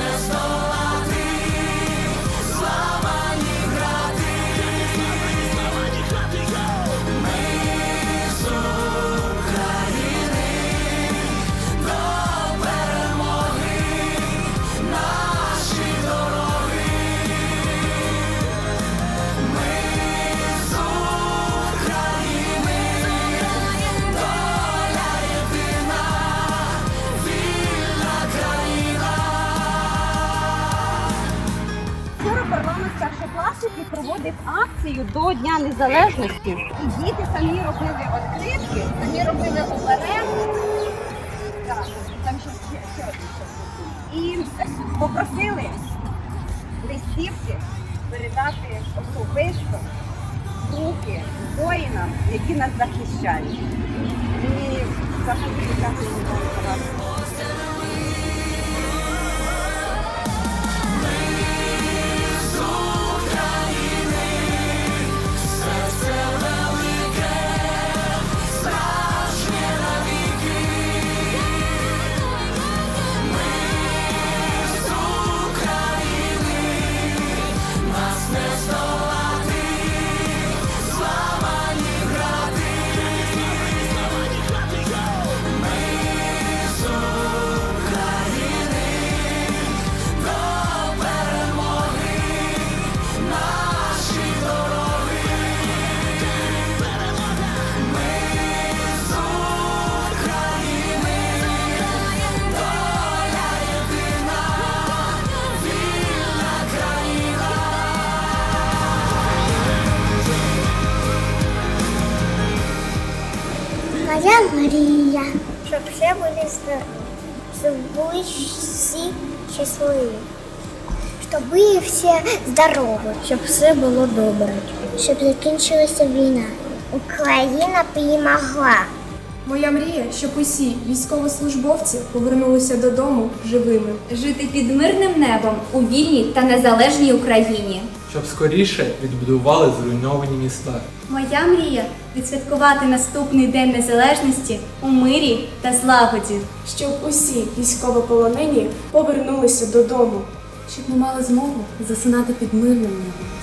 there's no до Дня Незалежності. І діти самі робили відкритки, самі робили оберег. Там ще, ще, ще один ще був. І попросили листівки передати особисто руки воїнам, які нас захищають. І завжди дякую вам. Мрія, щоб все були здорові, всі щасливі, щоб були всі здорові, щоб все було добре, щоб закінчилася війна. Україна перемогла. Моя мрія, щоб усі військовослужбовці повернулися додому живими. жити під мирним небом у вільній та незалежній Україні. щоб скоріше відбудували зруйновані міста. Моя мрія відсвяткувати наступний день незалежності у мирі та злагоді. Щоб усі військовополонені повернулися додому. щоб ми мали змогу засинати під мирним небом.